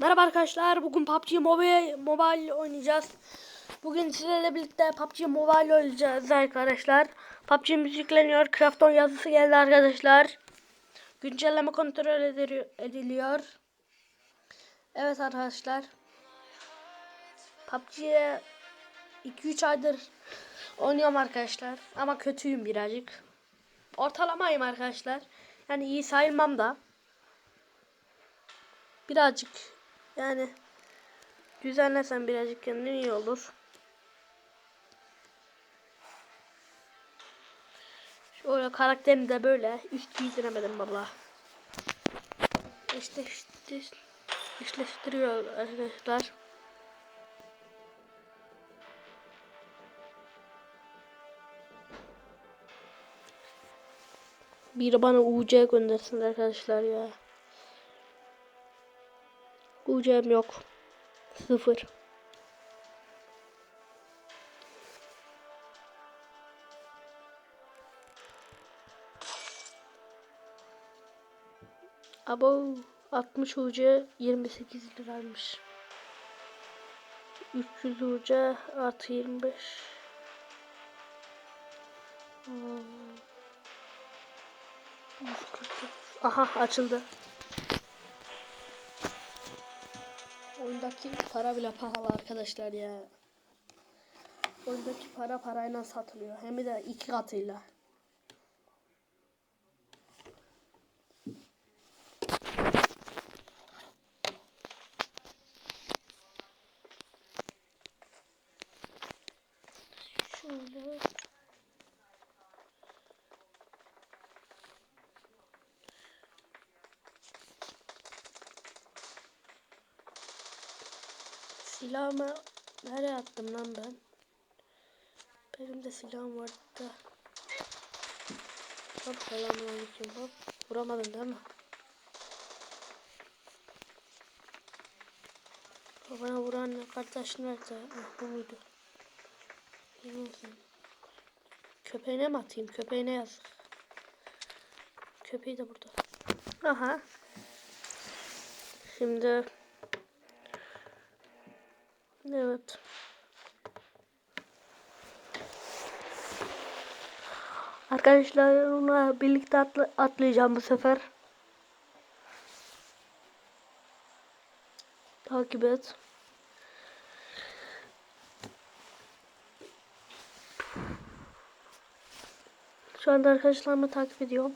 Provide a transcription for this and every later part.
Merhaba arkadaşlar. Bugün PUBG Mobile, Mobile oynayacağız. Bugün sizlerle birlikte PUBG Mobile oynayacağız arkadaşlar. PUBG müzikleniyor. Crafton yazısı geldi arkadaşlar. Güncelleme kontrol ediliyor. Evet arkadaşlar. PUBG'ye 2-3 aydır oynuyorum arkadaşlar. Ama kötüyüm birazcık. Ortalamayım arkadaşlar. Yani iyi sayılmam da. Birazcık yani düzenlesen birazcık kendin iyi olur. Şöyle karakterini de böyle üst giydiremedim valla. İşte işte işleştiriyor arkadaşlar. Biri bana UC göndersin arkadaşlar ya. UC'm yok. Sıfır. Abo 60 UC 28 liraymış. 300 UC artı 25. Hmm. 149. Aha açıldı. Oyundaki para bile pahalı arkadaşlar ya. Oyundaki para parayla satılıyor. Hem de iki katıyla. Şöyle. Silahımı nereye attım lan ben? Benim de silahım vardı da. Hop selamünaleyküm hop. Vuramadın değil mi? Bana vuran kardeş nerede? Ah, bu muydu? Misin? Köpeğine mi atayım? Köpeğine yaz. Köpeği de burada. Aha. Şimdi Evet. Arkadaşlar onunla birlikte atla- atlayacağım bu sefer. Takip et. Şu anda arkadaşlarımı takip ediyorum.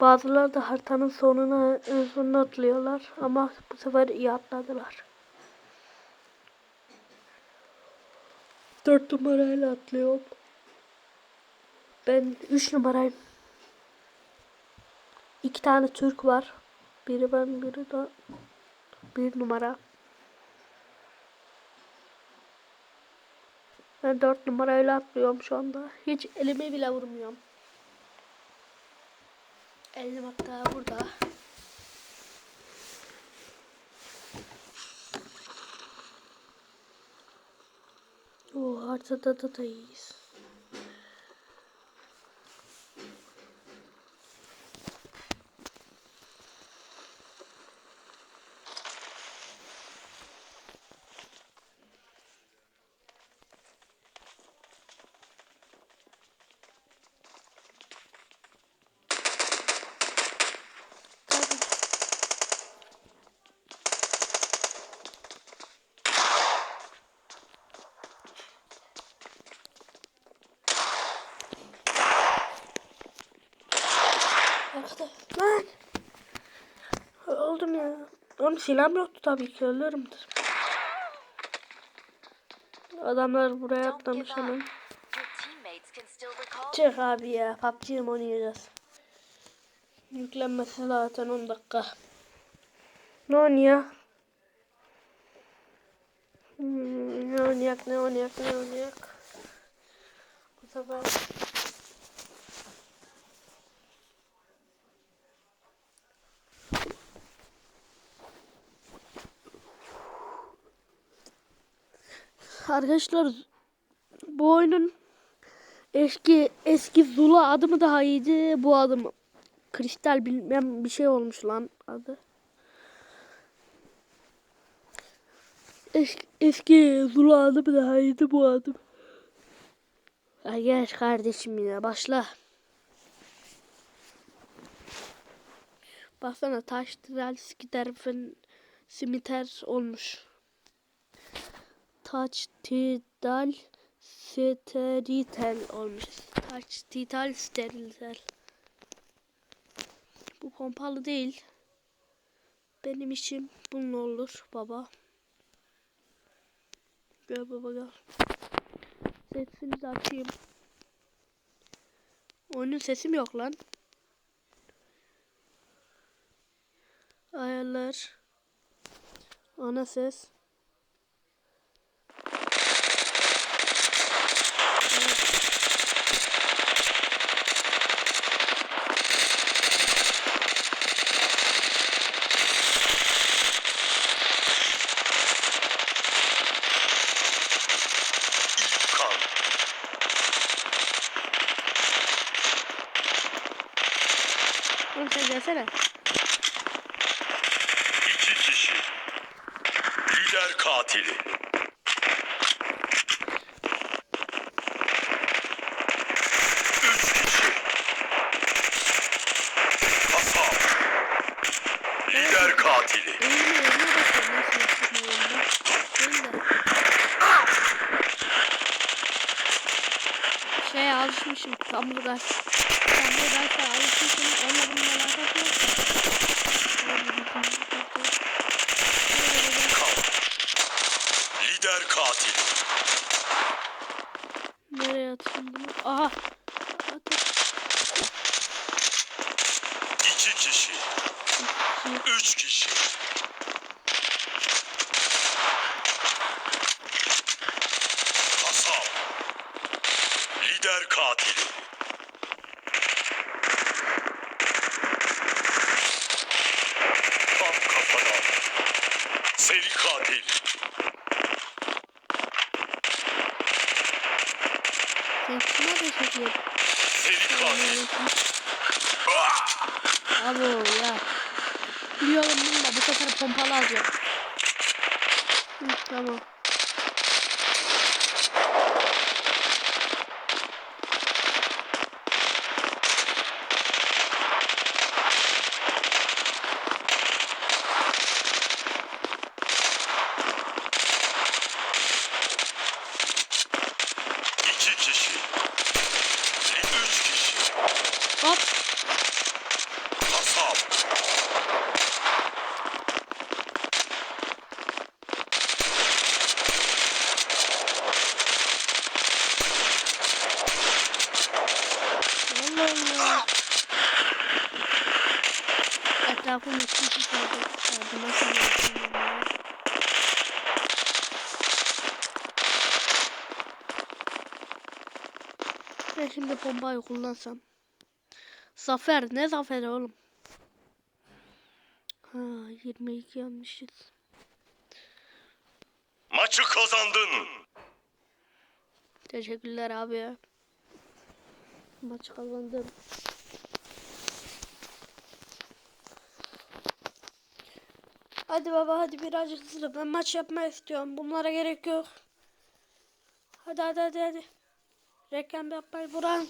Bazıları da haritanın sonuna en sonuna atlıyorlar ama bu sefer iyi atladılar. Dört numarayla atlıyorum. Ben üç numarayım. İki tane Türk var. Biri ben, biri de bir numara. Ben dört numarayla atlıyorum şu anda. Hiç elimi bile vurmuyorum. Elim hatta burada. Oo haritada da da iyiyiz. Tabii. Arkada. Lan. Oldum ya. Oğlum silahım yoktu tabii ki ölürüm. Adamlar buraya atlamış hemen. Çık abi ya. PUBG'yi oynayacağız? Yüklenmesi zaten 10 dakika. Ne oynuyor? Hmm, ne oynayak, ne oynayak, ne oynayak? Bu sefer... Arkadaşlar bu oyunun eski eski Zula adı mı daha iyiydi bu adı mı? Kristal bilmem bir şey olmuş lan adı. Eski, eski Zula adım daha iyiydi bu adım. Ay geç kardeşim yine başla. Baksana taş tral skider fen simiter olmuş. Taç tidal steritel olmuş. Taç tidal steritel. Bu pompalı değil. Benim işim bununla olur baba. Gel baba gel. Sesini de açayım. Oyunun sesim yok lan. Ayarlar. Ana ses. Oğlum sen gelsene. İki kişi. Lider katili. Üç kişi. Kasap. Lider katili. Alışmışım. Kamuray. Kamuray'a alışmışım. Onunla bunun alakası yok. Lider katil. Nereye atayım bunu? Aha. Atın. İki kişi. Üç kişi. Kasap. Lider katili. Tam kafadan. Seri katil. Sen kime de çekiyorsun? Seri katil. Ah! Abo ya. Biliyorum bunu da bu sefer pompalı alacağım. Hı, tamam. İki kişi. Üç kişi. Hop. Kasap. Vallahi ya. Etrafım üstü kaldı. Bu nasıl yapayım ya? Ben şimdi bombayı kullansam. Zafer ne zaferi oğlum? Ha 22 yanmışız. Maçı kazandın. Teşekkürler abi ya. Maç kazandım. Hadi baba hadi birazcık hızlı. Ben maç yapmak istiyorum. Bunlara gerek yok. Hadi hadi hadi hadi. Reklam yapmayı buran.